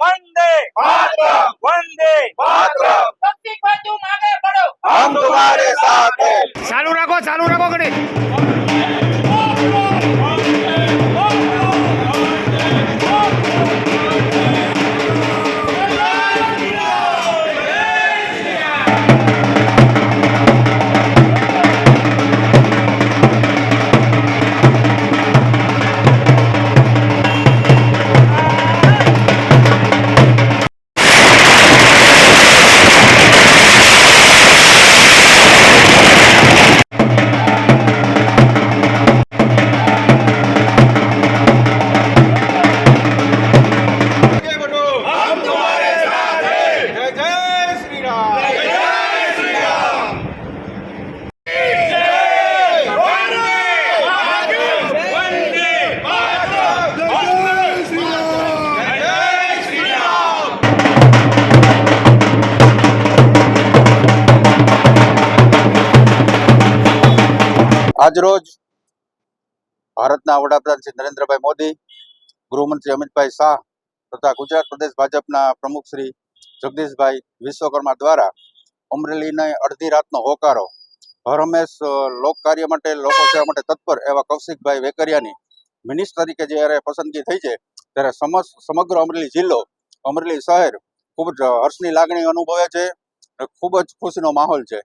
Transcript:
वंदे वंदे हम तुम्हारे साथ हैं चालू रखो चालू रखो गणेश આજરોજ ભારતના વડાપ્રધાન શ્રી નરેન્દ્રભાઈ મોદી, ગૃહમંત્રી અમિતભાઈ શાહ તથા ગુજરાત પ્રદેશ ભાજપના પ્રમુખ શ્રી જગદીશભાઈ વિશ્વકર્મા દ્વારા અમરેલીને અડધી રાતનો હોકારો. હર હંમેશ લોક માટે, લોકો સેવા માટે તત્પર એવા કૌશિકભાઈ વેકરિયાની મિનિસ્ટર તરીકે જ્યારે પસંદગી થઈ છે, ત્યારે સમગ્ર અમરેલી જિલ્લો, અમરેલી શહેર ખૂબ જ હર્ષની લાગણી અનુભવે છે ખૂબ જ ખુશીનો માહોલ છે.